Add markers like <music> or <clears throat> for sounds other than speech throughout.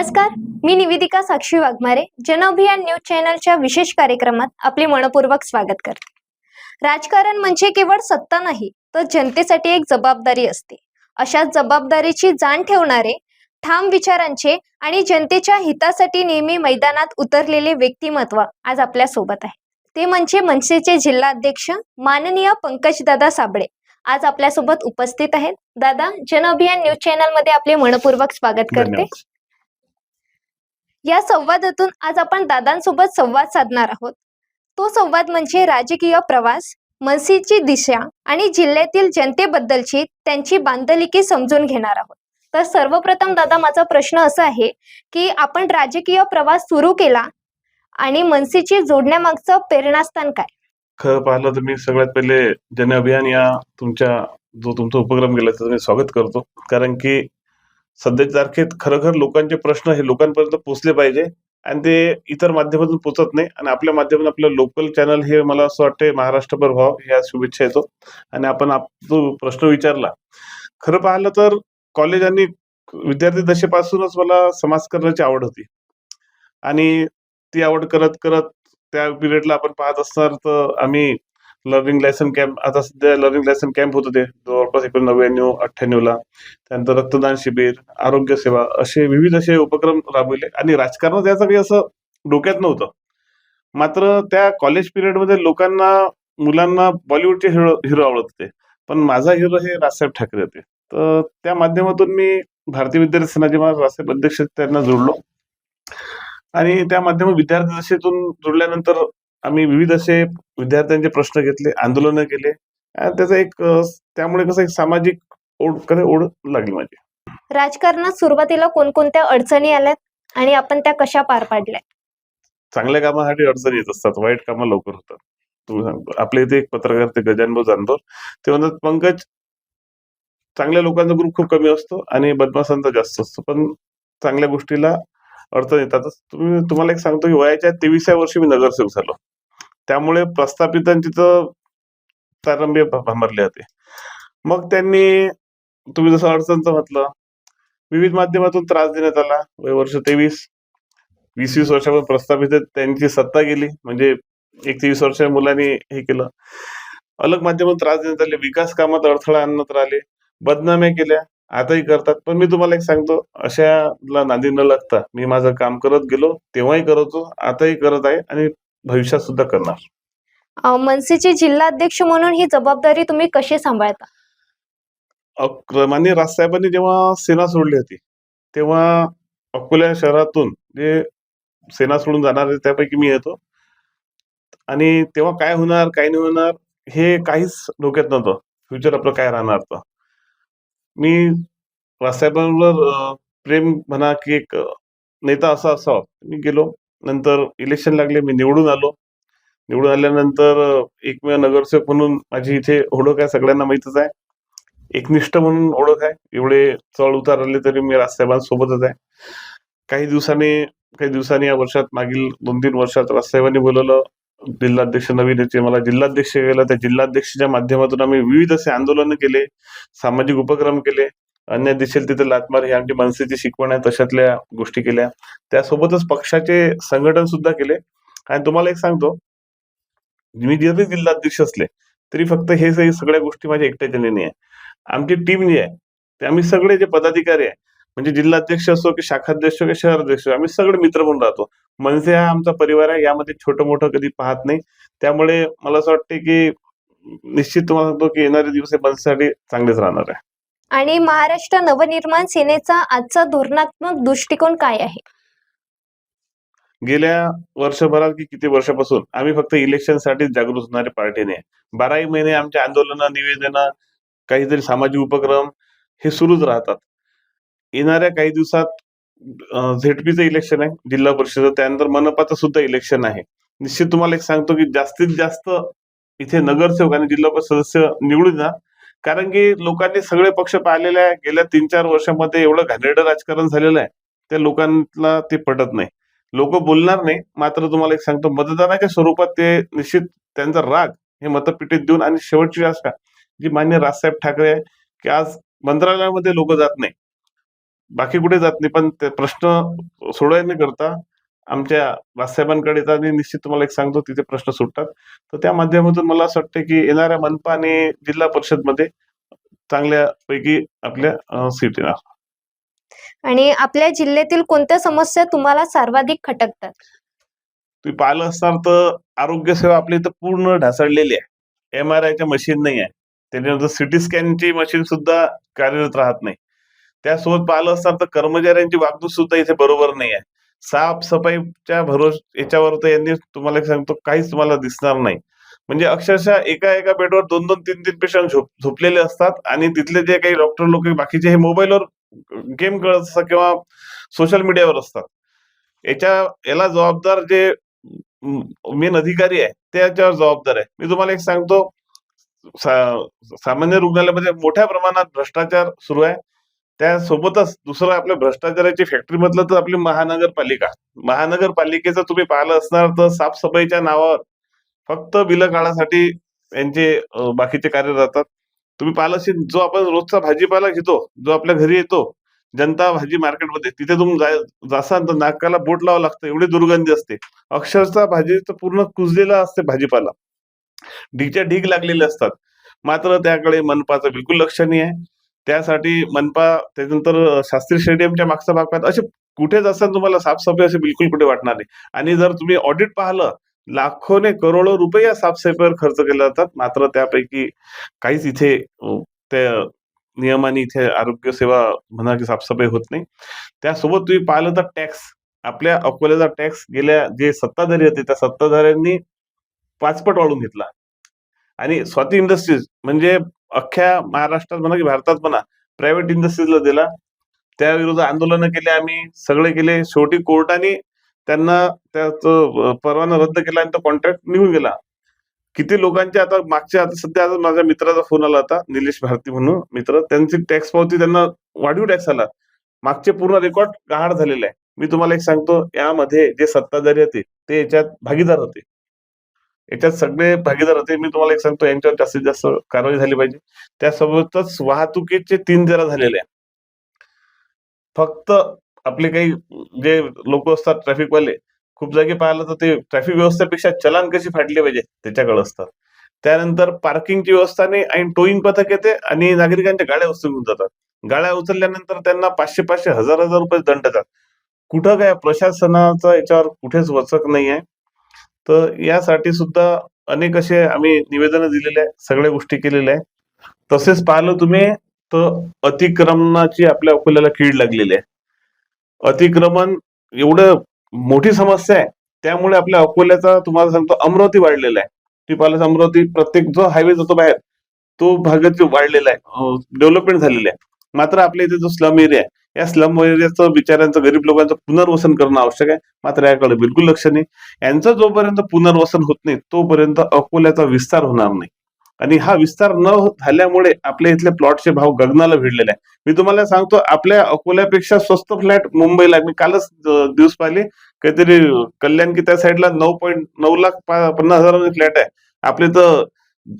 नमस्कार. मी निवेदिका साक्षी वाघमारे. जनअभियान न्यूज चॅनलच्या विशेष कार्यक्रमात आपले मनपूर्वक स्वागत करते. राजकारण म्हणजे केवळ सत्ता नाही तर जनतेसाठी एक जबाबदारी असते. अशा जबाबदारीची जाण ठेवणारे ठाम विचारांचे आणि जनतेच्या हितासाठी नेहमी मैदानात उतरलेले व्यक्तिमत्व आज आपल्यासोबत आहे. ते म्हणजे मनसेचे जिल्हाध्यक्ष माननीय पंकजदादा साबळे. आज आपल्यासोबत उपस्थित आहेत. दादा जनअभियान न्यूज चॅनलमध्ये आपले मनपूर्वक स्वागत करते. या संवादातून आज आपण दादांसोबत संवाद साधणार आहोत. तो संवाद म्हणजे राजकीय प्रवास मनसेची दिशा आणि जिल्ह्यातील जनतेबद्दलची त्यांची बांधलिकी समजून घेणार आहोत. तर सर्वप्रथम दादा माझा प्रश्न असा आहे की आपण राजकीय प्रवास सुरू केला आणि मनसेची जोडण्यामागचं प्रेरणास्थान काय? खरं पाहिलं तर मी सगळ्यात पहिले जन अभियान या तुमच्या जो तुमचा उपक्रम केला त्याचं मी स्वागत करतो. कारण की सध्याच्या तारखेत खरोखर लोकांचे प्रश्न हे लोकांपर्यंत पोहोचले पाहिजे आणि ते इतर माध्यमातून पोचत नाही आणि आपल्या माध्यमातून आपलं लोकल चॅनल हे मला असं वाटतं महाराष्ट्रभर व्हावं ह्या शुभेच्छा येतो. आणि आपण आप जो प्रश्न विचारला. खरं पाहिलं तर कॉलेज आणि विद्यार्थी दशेपासूनच मला समाजकारणाची आवड होती. आणि ती आवड करत करत त्या पिरियडला आपण पाहत असणार तर आम्ही लर्निंग लायसन कॅम्प आता सध्या लर्निंग लायसन कॅम्प होत होते जवळपास एकोणनव्याण्णव अठ्ठ्याण्णवला त्यानंतर रक्तदान शिबिर आरोग्य सेवा असे विविध असे उपक्रम राबविले. आणि राजकारणात याचं काही असं डोक्यात नव्हतं. मात्र त्या कॉलेज पिरियडमध्ये लोकांना मुलांना बॉलिवूडचे हिरो हिरो आवडत होते. पण माझा हिरो हे राजसाहेब ठाकरे होते. तर त्या माध्यमातून मी भारतीय विद्यार्थी सेना जेव्हा राजसाहेब अध्यक्ष त्यांना जोडलो. आणि त्या माध्यमात विद्यार्थी दशेतून जोडल्यानंतर आम्ही विविध असे विद्यार्थ्यांचे प्रश्न घेतले आंदोलनं केले. आणि त्याचा एक त्यामुळे कसं एक सामाजिक ओढकडे ओढ लागली माझी. राजकारणात सुरुवातीला कोणकोणत्या अडचणी आल्यात आणि आपण त्या कशा पार पाडल्या चांगल्या कामासाठी अडचणी येत असतात वाईट कामं लवकर होतात. तुम्ही सांगतो आपल्या इथे एक पत्रकार ते गजानभाऊ जानतो ते म्हणतात पंकज चांगल्या लोकांचा ग्रुप खूप कमी असतो आणि बदमाशांचा जास्त असतो. पण चांगल्या गोष्टीला अडचण येतात. तुम्ही तुम्हाला एक सांगतो की वयाच्या तेविसाव्या वर्षी मी नगरसेवक झालो. त्यामुळे प्रस्थापितांची तर प्रारंभी भांबरले होते. मग त्यांनी तुम्ही जसं अडचणचं म्हटलं विविध माध्यमातून त्रास देण्यात आला. वय वर्ष तेवीस वीस वीस वर्षापासून प्रस्थापित त्यांची सत्ता गेली. म्हणजे एक तेवीस वर्ष मुलांनी हे केलं. अलग माध्यमातून त्रास देण्यात आले. विकास कामात अडथळा आणण्यात आले. बदनाम्या केल्या. आताही करतात. पण मी तुम्हाला एक सांगतो अशाला नादी न लागता मी माझं काम करत गेलो तेव्हाही करत आताही करत आहे आणि भविष्यात सुद्धा करणार. मनसेचे जिल्हाध्यक्ष म्हणून ही जबाबदारी तुम्ही कशी सांभाळता? माननीय राजसाहेबांनी जेव्हा सेना सोडली होती तेव्हा अकोला शहरातून जे सेना सोडून जाणार त्यापैकी मी येतो. आणि तेव्हा काय होणार काय नाही होणार हे काहीच डोक्यात नव्हतं. फ्युचर आपलं काय राहणार तर. मी रासाहेबांवर प्रेम म्हणा की एक नेता असा असावा. मी गेलो. नंतर इलेक्शन लागले. मी निवडून आलो. निवडून आल्यानंतर एकमेव नगरसेवक म्हणून माझी इथे ओळख आहे. सगळ्यांना माहीतच आहे. एकनिष्ठ म्हणून ओळख आहे. एवढे चढ उतार आले तरी मी राजसाहेबांसोबतच आहे. काही दिवसांनी काही दिवसांनी या वर्षात मागील दोन तीन वर्षात राजसाहेबांनी बोलवलं. जिल्हाध्यक्ष नवीन येते मला जिल्हाध्यक्ष गेला त्या जिल्हाध्यक्षच्या माध्यमातून आम्ही विविध असे आंदोलन केले सामाजिक उपक्रम केले अन्य दिसेल तिथे लातमार ही आमची मनसेची शिकवण आहे तशातल्या गोष्टी केल्या. त्यासोबतच पक्षाचे संघटन सुद्धा केले. आणि तुम्हाला एक सांगतो मी जरी जिल्हाध्यक्ष असले तरी फक्त हे सगळ्या गोष्टी माझ्या एकट्याच्या नाही आहे आमची टीम जी आहे ते आम्ही सगळे जे पदाधिकारी आहे म्हणजे जिल्हाध्यक्ष असो की शाखाध्यक्ष की शहराध्यक्ष आम्ही सगळे मित्र म्हणून राहतो. मनसे हा आमचा परिवार आहे यामध्ये छोटं मोठं कधी पाहत नाही. त्यामुळे मला असं वाटते की निश्चित तुम्हाला सांगतो की येणारे दिवस हे मनसेसाठी चांगलेच राहणार आहे. आणि महाराष्ट्र नवनिर्माण सेनेचा आजचा धोरणात्मक दृष्टिकोन काय आहे? गेल्या वर्षभरात की किती वर्षापासून आम्ही फक्त इलेक्शनसाठी जागृत होणारी पार्टी नाही बाराही महिने आमचे आंदोलनं निवेदनं काहीतरी सामाजिक उपक्रम हे सुरूच राहतात. येणाऱ्या काही दिवसात झेडपीचं इलेक्शन आहे जिल्हा परिषद त्यानंतर मनपाचं सुद्धा इलेक्शन आहे. निश्चित तुम्हाला एक सांगतो की जास्तीत जास्त इथे नगरसेवक आणि जिल्हा परिषद सदस्य निवडून जा कारण की लोकांनी सगळे पक्ष पाहिलेले आहे. गेल्या तीन चार वर्षामध्ये एवढं घाणेरडं राजकारण झालेलं आहे. त्या लोकांना ते पटत नाही. लोक बोलणार नाही. मात्र तुम्हाला एक सांगतो मतदानाच्या स्वरूपात ते निश्चित त्यांचा राग हे मतपेटीत देऊन आणि शेवटची आशा जी मान्य राजसाहेब ठाकरे आहे की आज मंत्रालयामध्ये लोक जात नाही. बाकी कुठे जात नाही पण ते प्रश्न सोडवायला करता आमच्या राजसाहेबांकडे येतात आणि निश्चित तुम्हाला एक सांगतो तिथे प्रश्न सुटतात. तर त्या माध्यमातून मला असं वाटतं की येणाऱ्या मनपा आणि जिल्हा परिषदमध्ये चांगल्यापैकी आपल्या सीट येणार. आणि आपल्या जिल्ह्यातील कोणत्या समस्या तुम्हाला सर्वाधिक खटकतात? तुम्ही पाहिलं असणार तर आरोग्य सेवा आपली इथं पूर्ण ढासळलेली आहे. एम आर आयच्या मशीन नाही आहे. त्याच्यानंतर सिटी स्कॅनची मशीन सुद्धा कार्यरत राहत नाही. त्यासोबत पाहिलं असतात तर कर्मचाऱ्यांची वागणूक सुद्धा इथे बरोबर नाही आहे साफसफाईच्या भरोस याच्यावर तर यांनी तुम्हाला एक सांगतो काहीच तुम्हाला दिसणार नाही. म्हणजे अक्षरशः एका एका बेडवर दोन दोन तीन तीन पेशंट झोप झोपलेले असतात आणि तिथले जे काही डॉक्टर लोक बाकीचे हे मोबाईलवर गेम खेळत असतात किंवा सोशल मीडियावर असतात. याच्या याला जबाबदार जे मेन अधिकारी आहे ते याच्यावर जबाबदार आहे. मी तुम्हाला एक सांगतो सा- सामान्य रुग्णालयामध्ये मोठ्या प्रमाणात भ्रष्टाचार सुरू आहे. त्यासोबतच दुसरं आपल्या भ्रष्टाचाराची फॅक्टरी म्हटलं तर आपली महानगरपालिका. महानगरपालिकेचं तुम्ही पाहिलं असणार तर साफसफाईच्या नावावर फक्त बिलं काढासाठी यांचे बाकीचे कार्य राहतात. तुम्ही पाहिलं असेल जो आपण रोजचा भाजीपाला घेतो जो आपल्या घरी येतो जनता भाजी मार्केटमध्ये तिथे तुम्ही जासाल तर नाकाला बोट लावावं लागतं एवढी दुर्गंधी असते. अक्षरशः भाजी तर पूर्ण कुजलेला असते भाजीपाला. ढीगच्या ढीग लागलेले असतात. मात्र त्याकडे मनपाचं बिलकुल लक्ष नाही आहे. त्यासाठी मनपा त्याच्यानंतर शास्त्री स्टेडियमच्या मागचा भाग पाहत असे कुठेच असताना तुम्हाला साफसफाई असे बिलकुल कुठे वाटणार नाही. आणि जर तुम्ही ऑडिट पाहिलं लाखोने करोडो रुपये या साफसफाईवर खर्च केले जातात. मात्र त्यापैकी काहीच इथे त्या नियमाने इथे आरोग्य सेवा म्हणा की साफसफाई होत नाही. त्यासोबत तुम्ही पाहिलं तर टॅक्स आपल्या अकोल्याचा टॅक्स गेल्या जे सत्ताधारी होते त्या सत्ताधाऱ्यांनी पाचपट वाढून घेतला. आणि स्वाती इंडस्ट्रीज म्हणजे अख्ख्या महाराष्ट्रात म्हणा की भारतात म्हणा प्रायव्हेट इंडस्ट्रीजला दिला. त्या विरुद्ध आंदोलन केले आम्ही सगळे केले. शेवटी कोर्टाने त्यांना त्याच परवाना रद्द केला आणि तो कॉन्ट्रॅक्ट निघून गेला. किती लोकांचे आता मागच्या आता सध्या आता माझ्या मित्राचा फोन आला होता निलेश भारती म्हणून मित्र. त्यांची टॅक्स पावती त्यांना वाढीव टॅक्स आला. मागचे पूर्ण रेकॉर्ड गहाड झालेले आहे. मी तुम्हाला एक सांगतो यामध्ये जे सत्ताधारी होते ते याच्यात भागीदार होते. याच्यात सगळे भागीदार होते. मी तुम्हाला एक सांगतो यांच्यावर जास्तीत जास्त कारवाई झाली पाहिजे. त्यासोबतच वाहतुकीचे तीन जरा झालेले आहे फक्त आपले काही जे लोक असतात ट्रॅफिकवाले खूप जागी पाहिलं तर ते ट्रॅफिक व्यवस्थेपेक्षा चलान कशी फाटली पाहिजे त्याच्याकडे असतात. त्यानंतर पार्किंगची व्यवस्था नाही आणि टोईंग पथक येते आणि नागरिकांच्या गाड्या उचलून जातात. गाड्या उचलल्यानंतर त्यांना पाचशे पाचशे हजार हजार रुपये दंड देतात कुठं काय प्रशासनाचा याच्यावर कुठेच वचक नाही आहे तर यासाठी सुद्धा अनेक असे आम्ही निवेदन दिलेले आहे सगळ्या गोष्टी केलेल्या आहे तसेच पाहिलं तुम्ही तर अतिक्रमणाची आपल्या अकोल्याला कीड लागलेली आहे. अतिक्रमण एवढं मोठी समस्या आहे त्यामुळे आपल्या अकोल्याचा तुम्हाला सांगतो अमरावती वाढलेला आहे. तुम्ही पाहिलं अमरावती प्रत्येक जो हायवे जातो बाहेर तो भागात वाढलेला आहे डेव्हलपमेंट झालेला आहे. मात्र आपल्या इथे जो स्लम एरिया आहे या स्लम एरियाचं बिचाऱ्यांचं गरीब लोकांचं पुनर्वसन करणं आवश्यक आहे. मात्र याकडे बिलकुल लक्ष नाही. यांचं जोपर्यंत पुनर्वसन होत नाही तोपर्यंत अकोल्याचा विस्तार होणार नाही. आणि हा विस्तार न झाल्यामुळे आपल्या इथले प्लॉटचे भाव गगनाला भिडलेले आहे मी तुम्हाला सांगतो आपल्या अकोल्यापेक्षा स्वस्त फ्लॅट मुंबईला मी कालच दिवस पाहिले. काहीतरी कल्याण की त्या साईडला नऊ पॉईंट नऊ लाख पन्नास हजार फ्लॅट आहे. आपले तर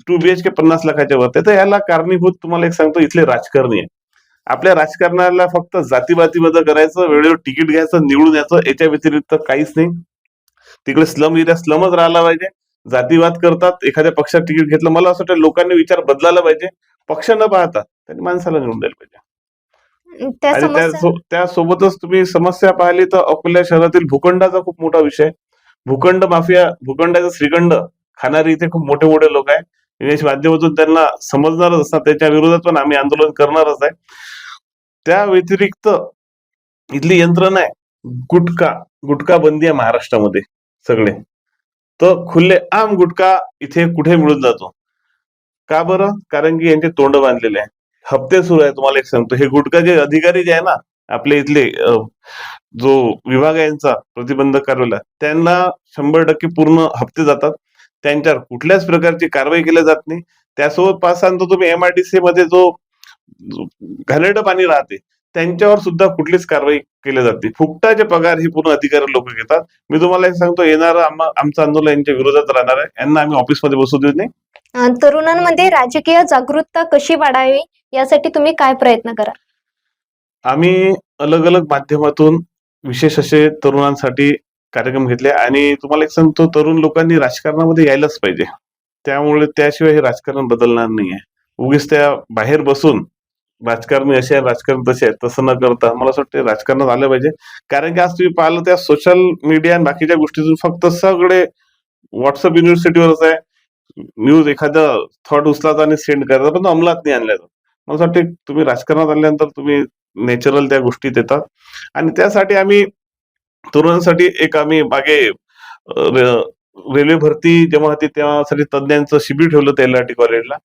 टू बीएचके पन्नास लाखाच्या वर तर याला कारणीभूत तुम्हाला एक सांगतो इथले राजकारणी आहे आपल्या राजकारणाला फक्त जातीवातीमध्ये करायचं वेळेवर तिकीट घ्यायचं निवडून यायचं याच्या व्यतिरिक्त काहीच नाही. तिकडे स्लम एरिया स्लमच राहायला पाहिजे. जातीवाद करतात एखाद्या पक्षात तिकीट घेतलं. मला असं वाटतं लोकांनी विचार बदलायला पाहिजे. पक्ष न पाहता त्यांनी माणसाला निवडून द्यायला पाहिजे. आणि त्यासोबतच तुम्ही समस्या पाहिली तर अकोला शहरातील भूखंडाचा खूप मोठा विषय. भूखंड माफिया भूखंडाचा श्रीखंड खाणारे इथे खूप मोठे मोठे लोक आहे याच्या माध्यमातून त्यांना समजणारच असतात. त्याच्या विरोधात पण आम्ही आंदोलन करणारच आहे. त्या व्यतिरिक्त इथली यंत्रणा आहे गुटखा. गुटखा बंदी आहे महाराष्ट्रामध्ये सगळे. तर खुले आम गुटखा इथे कुठे मिळून जातो? का बरं? कारण की यांचे तोंड बांधलेले आहे. हप्ते सुरू आहे तुम्हाला एक सांगतो. हे गुटखाचे अधिकारी जे आहे ना आपले इथले जो विभाग आहे यांचा प्रतिबंधक कारवाईला त्यांना शंभर टक्के पूर्ण हप्ते जातात. त्यांच्यावर कुठल्याच प्रकारची कारवाई केली जात नाही. त्यासोबत पाहसान तर तुम्ही एमआरटीसी मध्ये जो घाणेरडं पाणी राहते त्यांच्यावर सुद्धा कुठलीच कारवाई केली जाते फुकटाचे पगार हे पूर्ण अधिकारी लोक घेतात. मी तुम्हाला एक सांगतो येणारं आमचं आंदोलन यांच्या विरोधात राहणार आहे. यांना आम्ही ऑफिसमध्ये बसू देत नाही. तरुणांमध्ये राजकीय जागरूकता कशी वाढावी यासाठी तुम्ही काय प्रयत्न करा आम्ही अलग अलग माध्यमातून विशेष असे तरुणांसाठी कार्यक्रम घेतले आणि तुम्हाला एक सांगतो तरुण लोकांनी राजकारणामध्ये यायलाच पाहिजे. त्यामुळे त्याशिवाय हे राजकारण बदलणार नाही आहे उगीच त्या बाहेर बसून राजकारणी असे आहे राजकारण तसे आहे तसं न करता मला असं वाटतं राजकारणात आलं पाहिजे. कारण की आज तुम्ही पाहिलं त्या सोशल मीडिया आणि बाकीच्या गोष्टीतून फक्त सगळे व्हॉट्सअप युनिव्हर्सिटीवरच आहे. न्यूज एखादा थॉट उचलाचा आणि सेंड करायचा पण अंमलात नाही आणला मला असं वाटतं तुम्ही राजकारणात आल्यानंतर तुम्ही नॅचरल त्या गोष्टीत येतात आणि त्यासाठी आम्ही तरुणांसाठी एक आम्ही मागे रेल्वे भरती जेव्हा होती त्यासाठी तज्ञांचं शिबिर ठेवलं होतं एल कॉलेजला.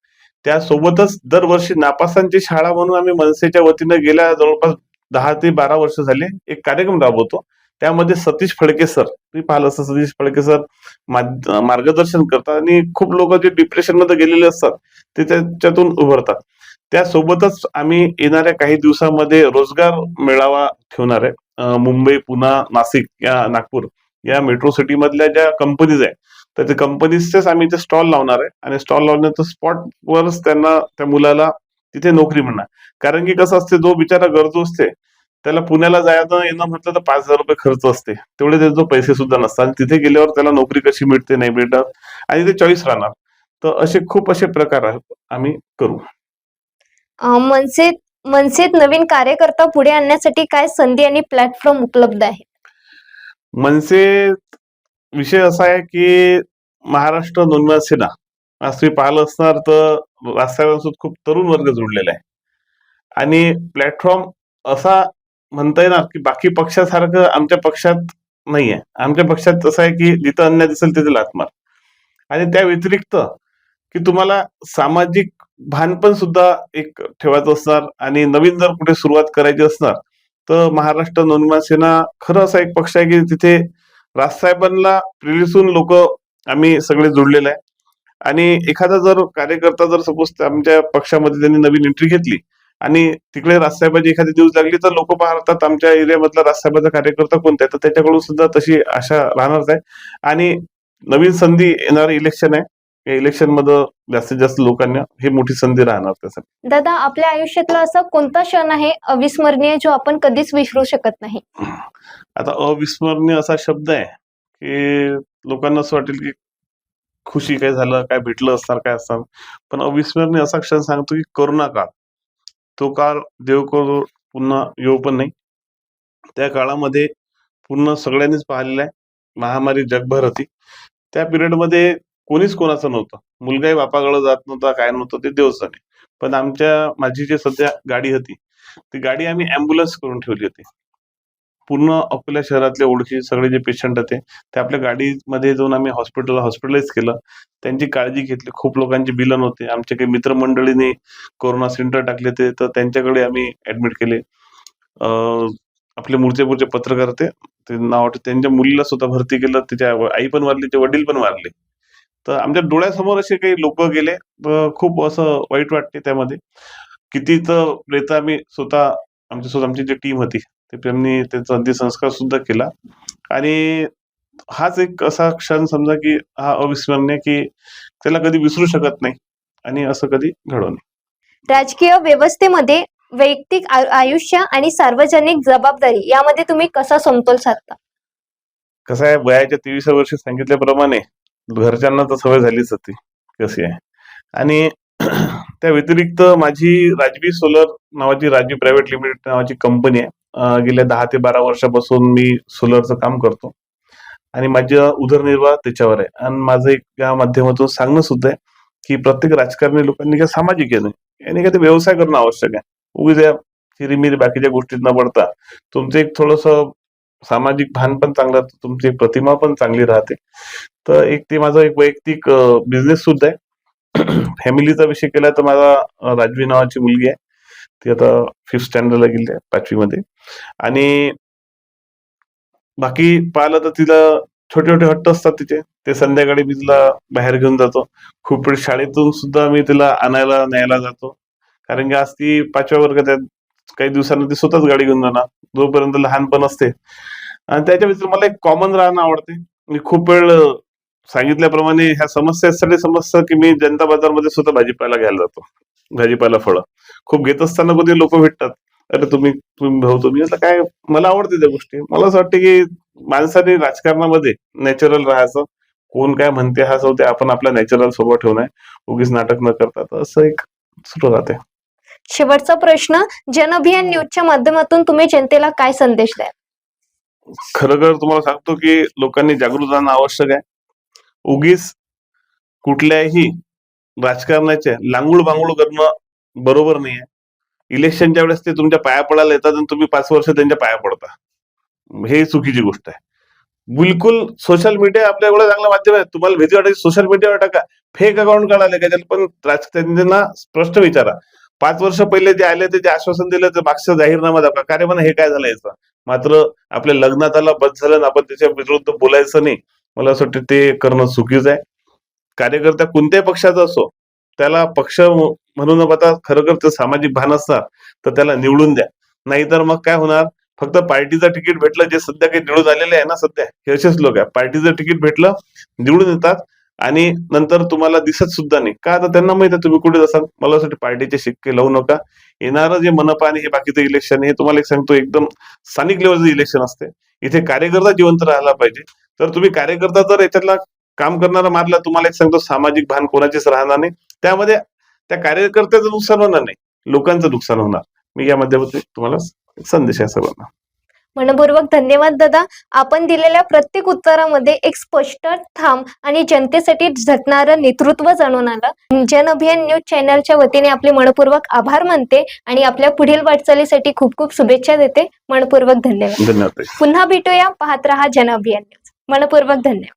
त्यासोबतच दरवर्षी नापासांची शाळा म्हणून आम्ही मनसेच्या वतीनं गेल्या जवळपास दहा ते बारा वर्ष झाले एक कार्यक्रम राबवतो. त्यामध्ये सतीश फडके सर तुम्ही पाहिलं असं सतीश फडके सर मार्गदर्शन करतात आणि खूप लोक जे डिप्रेशनमध्ये गेलेले असतात ते त्याच्यातून उभरतात. त्यासोबतच आम्ही येणाऱ्या काही दिवसामध्ये रोजगार मेळावा ठेवणार आहे. मुंबई पुणे नाशिक या नागपूर या मेट्रो सिटी मधल्या ज्या कंपनीज आहे तर त्या कंपनीजचेच आम्ही ते स्टॉल लावणार आहे. आणि स्टॉल लावण्याचं स्पॉटवरच त्यांना त्या मुलाला तिथे नोकरी म्हणणार कारण की कसं असते जो बिचारा गरजू असते त्याला पुण्याला जायचं येणं म्हटलं तर पाच हजार रुपये खर्च असते. तेवढे त्याचे पैसे सुद्धा नसतात. आणि तिथे गेल्यावर त्याला नोकरी कशी मिळते नाही भेटत. आणि ते चॉईस राहणार. तर असे खूप असे प्रकार आहेत आम्ही करू. मनसे मनसेत नवीन कार्यकर्ता पुढे आणण्यासाठी काय संधी आणि प्लॅटफॉर्म उपलब्ध आहे मनसेत विषय असा आहे की महाराष्ट्र नोंदणी सेना आज तुम्ही पाहिलं असणार तर राजकारणासोबत खूप तरुण वर्ग जोडलेला आहे. आणि प्लॅटफॉर्म असा म्हणता येणार की बाकी पक्षासारखं आमच्या पक्षात नाही आहे आमच्या पक्षात असं आहे की जिथं अन्याय दिसेल तिथे लातमार आणि त्या व्यतिरिक्त की तुम्हाला सामाजिक भान पण सुद्धा एक ठेवायचं असणार आणि नवीन जर कुठे सुरुवात करायची असणार तर महाराष्ट्र नोंदणी सेना खरं असा एक पक्ष आहे की तिथे राजसाहेबांना प्रेरिसून लोक आम्ही सगळे जोडलेले आहे. आणि एखादा जर कार्यकर्ता जर सपोज आमच्या पक्षामध्ये त्यांनी नवीन एंट्री घेतली आणि तिकडे राजसाहेबाची एखादी दिवस लागली तर लोक पाहतात आमच्या एरियामधला राजसाहेबाचा कार्यकर्ता कोणता आहे? तर त्याच्याकडून सुद्धा तशी आशा राहणारच आहे. आणि नवीन संधी येणार इलेक्शन आहे. या इलेक्शनमध्ये जास्तीत जास्त लोकांना ही मोठी संधी राहणार त्यासाठी. दादा आपल्या आयुष्यातला असा कोणता क्षण आहे अविस्मरणीय जो आपण कधीच विसरू शकत नाही? आता अविस्मरणीय असा शब्द आहे की लोकांना असं वाटेल की खुशी काय झालं काय भेटलं असणार काय असणार. पण अविस्मरणीय असा क्षण सांगतो की करोना काळ. तो काळ देव करो पुन्हा येऊ पण नाही. त्या काळामध्ये पूर्ण सगळ्यांनीच पाहिलेला आहे. महामारी जगभर होती. त्या पिरियडमध्ये कोणीच कोणाचं नव्हतं. मुलगाही बापाकडे जात नव्हता काय नव्हतं ते देवच पण आमच्या माझी जी सध्या गाडी होती ती गाडी आम्ही अँब्युलन्स करून ठेवली होती. पूर्ण अकोला शहरातले ओळखी सगळे जे पेशंट होते ते आपल्या गाडीमध्ये जाऊन आम्ही हॉस्पिटल हॉस्पिटलाइज केलं. त्यांची काळजी घेतली. खूप लोकांचे बिलन होते आमचे काही मित्रमंडळीने कोरोना सेंटर टाकले ते तर त्यांच्याकडे आम्ही ऍडमिट केले. आपले मूर्चेपूरचे पत्रकार ते ते नाव आठवत- त्यांच्या मुलीला सुद्धा भरती केलं. त्याच्या आई पण वारली ते वडील पण वारले. तर आमच्या डोळ्यासमोर असे काही लोक गेले. तर खूप असं वाईट वाटते त्यामध्ये. किती तर प्रेत आम्ही स्वतः आमच्या स्वतः आमची जी टीम होती ते त्यांनी त्यांचा अंत्यसंस्कार सुद्धा केला. आणि हाच एक असा क्षण समजा की हा अविस्मरणीय की त्याला कधी विसरू शकत नाही आणि असं कधी घडवं नाही राजकीय व्यवस्थेमध्ये वैयक्तिक आयुष्य आणि सार्वजनिक जबाबदारी यामध्ये तुम्ही कसा समतोल साधता? कसं आहे वयाच्या तेविसा वर्षी सांगितल्याप्रमाणे घरच्यांना तर सवय झालीच होती कशी आहे. आणि <clears throat> त्या व्यतिरिक्त माझी राजवी सोलर नावाची राजवी प्रायव्हेट लिमिटेड नावाची कंपनी आहे. गेल्या दहा ते बारा वर्षापासून मी सोलरचं काम करतो. आणि माझा उदरनिर्वाह त्याच्यावर आहे. आणि माझं एक या माध्यमातून सांगणं सुद्धा आहे की प्रत्येक राजकारणी लोकांनी काय सामाजिक येणं याने काय ते व्यवसाय करणं आवश्यक आहे. उगीच या चिरीमिरी बाकीच्या गोष्टीत न पडता तुमचं एक थोडस सामाजिक भान पण चांगलं राहतं, तुमची प्रतिमा पण चांगली राहते. तर एक ते माझा एक वैयक्तिक बिझनेस सुद्धा आहे. <clears throat> फॅमिलीचा विषय केला तर माझा राजवी नावाची मुलगी आहे. ती आता फिफ्थ स्टँडर्डला गेली आहे पाचवीमध्ये. आणि बाकी पाहिलं तर तिला छोटे छोटे हट्ट असतात तिचे. ते संध्याकाळी मी तिला बाहेर घेऊन जातो. खूप वेळ शाळेतून सुद्धा मी तिला आणायला न्यायला जातो. कारण की आज ती पाचव्या वर्गात आहे. काही दिवसांनी ती स्वतःच गाडी घेऊन जाणार. जोपर्यंत लहानपण असते आणि त्याच्या व्यतिरिक्त मला एक कॉमन राहणं आवडते. मी खूप वेळ सांगितल्याप्रमाणे ह्या समस्यासाठी समजतं की मी जनता बाजारमध्ये स्वतः भाजीपाला घ्यायला जातो. भाजीपाला फळं. खूप घेत असताना कधी लोक भेटतात. अरे तुम्ही तुम्ही भाऊ तुम्ही म्हटलं काय? मला आवडते त्या गोष्टी. मला असं वाटतं की माणसाने राजकारणामध्ये नॅचरल राहायचं. कोण काय म्हणते हा सौ ते आपण आपला नॅचरल स्वभाव ठेवून आहे. उगीच नाटक न करता असं एक सुरू राहते. शेवटचा प्रश्न जनअभियान न्यूजच्या माध्यमातून तुम्ही जनतेला काय संदेश द्याल? खरं खर तुम्हाला सांगतो की लोकांनी जागृत राहणं आवश्यक आहे. उगीच कुठल्याही राजकारणाचे लांगूळ बांगूळ करणं बरोबर नाही आहे इलेक्शनच्या वेळेस ते तुमच्या पाया पडायला येतात आणि तुम्ही पाच वर्ष त्यांच्या पाया पडता. हे चुकीची गोष्ट आहे. बिलकुल सोशल मीडिया आपल्या एवढं चांगलं माध्यम आहे. तुम्हाला भीती वाटायची सोशल मीडियावर टाका. फेक अकाउंट काढाले का पण त्यांना स्पष्ट विचारा. पाच वर्ष पहिले जे आले ते जे आश्वासन दिलं ते मागचं जाहीरनामा दाखवा काय म्हणा हे काय झालं याचं? मात्र आपल्या लग्नात आला बस झालं ना आपण त्याच्या विरुद्ध बोलायचं नाही. मला असं वाटतं ते करणं चुकीचं आहे. कार्यकर्ता कोणत्याही पक्षाचा असो त्याला पक्ष म्हणून आता पाहता खरोखर ते सामाजिक भान असतात तर त्याला निवडून द्या. नाहीतर मग काय होणार? फक्त पार्टीचं तिकीट भेटलं जे सध्या काही निवडून आलेले आहे ना सध्या हे असेच लोक आहे. पार्टीचं तिकीट भेटलं निवडून येतात. आणि नंतर तुम्हाला दिसत सुद्धा नाही. का आता त्यांना माहिती आहे तुम्ही कुठे असाल मला असं वाटतं पार्टीचे शिक्के लावू नका. येणारं जे मनपा आणि हे बाकीचं इलेक्शन हे तुम्हाला एक सांगतो एकदम स्थानिक लेवलचं इलेक्शन असते. इथे कार्यकर्ता जिवंत राहिला पाहिजे. तर तुम्ही कार्यकर्ता जर याच्यातला काम करणारा मारला तुम्हाला एक सांगतो सामाजिक भान कोणाचेच राहणार नाही. त्यामध्ये त्या कार्यकर्त्याचं नुकसान होणार नाही. लोकांचं नुकसान होणार. मी या माध्यमातून तुम्हाला संदेश आहे सर्वांना मनपूर्वक धन्यवाद दादा. आपण दिलेल्या प्रत्येक उत्तरामध्ये एक स्पष्ट ठाम आणि जनतेसाठी झटणारं नेतृत्व जाणून आलं. जन अभियान न्यूज चॅनलच्या वतीने आपले मनपूर्वक आभार मानते आणि आपल्या पुढील वाटचालीसाठी खूप खूप शुभेच्छा देते. मनपूर्वक धन्यवाद. पुन्हा भेटूया. पाहत रहा जन अभियान न्यूज. मनपूर्वक धन्यवाद.